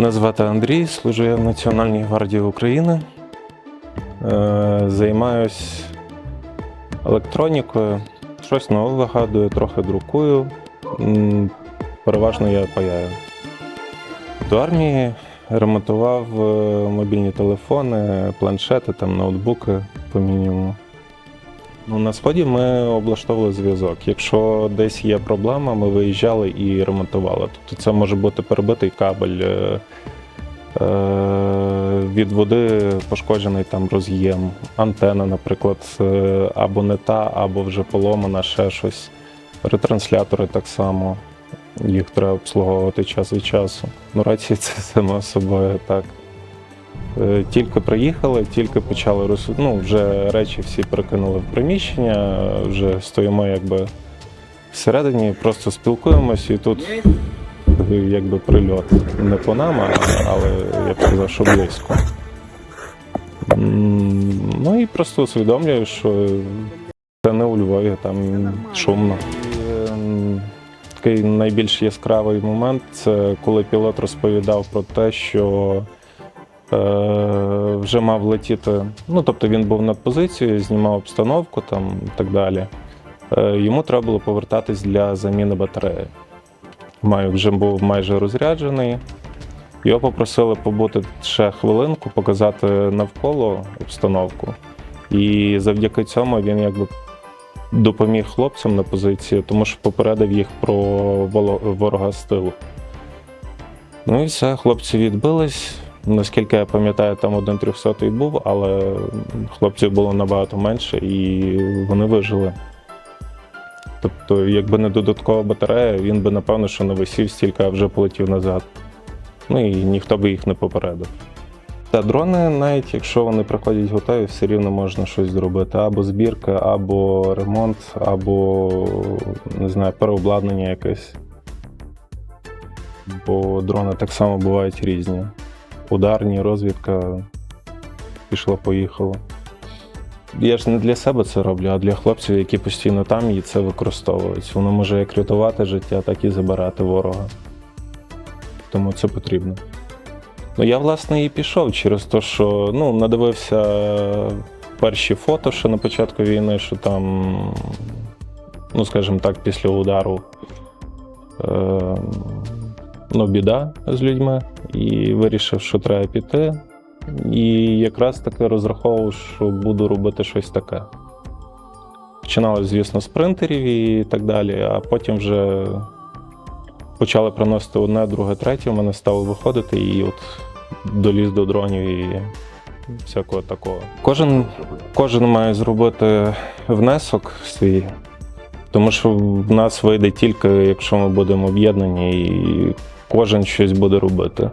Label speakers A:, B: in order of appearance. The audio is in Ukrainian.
A: Мене звати Андрій, служу я в Національній гвардії України. Е, Займаюсь електронікою, щось нове вигадую, трохи друкую. Переважно я паяю. До армії ремонтував е, мобільні телефони, планшети, там, ноутбуки по мінімуму. Ну, на сході ми облаштовували зв'язок. Якщо десь є проблема, ми виїжджали і ремонтували. Тобто це може бути перебитий кабель, е, е, від води пошкоджений там роз'єм, антена, наприклад, е, або не та, або вже поломана, ще щось. Ретранслятори так само. Їх треба обслуговувати час від часу. Ну, рації це само собою так. Е, Тільки приїхали, тільки почали роз... ну, вже речі всі перекинули в приміщення, вже стоїмо якби всередині, просто спілкуємося, і тут е, якби прильот. Не по нам, але я б сказав, що близько. Ну і просто усвідомлюю, що це не у Львові, там шумно. Ем, Такий найбільш яскравий момент це коли пілот розповідав про те, що е, вже мав летіти. Ну, тобто він був над позицією, знімав обстановку там і так далі. Е, йому треба було повертатись для заміни батареї. Маю вже був майже розряджений. Його попросили побути ще хвилинку, показати навколо обстановку. І завдяки цьому він якби допоміг хлопцям на позиції, тому що попередив їх про ворога з тилу. Ну і все, хлопці відбились. Наскільки я пам'ятаю, там один трьохсотий був, але хлопців було набагато менше і вони вижили. Тобто, якби не додаткова батарея, він би напевно що не висів стільки, а вже полетів назад. Ну і ніхто би їх не попередив. Та дрони, навіть якщо вони приходять готові, все рівно можна щось зробити. Або збірка, або ремонт, або не знаю, переобладнання якесь. Бо дрони так само бувають різні. Ударні, розвідка пішла, поїхала. Я ж не для себе це роблю, а для хлопців, які постійно там і це використовують. Воно може як рятувати життя, так і забирати ворога. Тому це потрібно. Ну, я, власне, і пішов через те, що ну, надивився перші фото ще на початку війни, що там, ну, скажімо так, після удару е, ну, біда з людьми, і вирішив, що треба піти. І якраз таки розраховував, що буду робити щось таке. Починалося, звісно, з принтерів і так далі, а потім вже почали приносити одне, друге, третє, в мене стало виходити, і от доліз до дронів і всякого такого. Кожен, кожен має зробити внесок свій, тому що в нас вийде тільки, якщо ми будемо об'єднані, і кожен щось буде робити.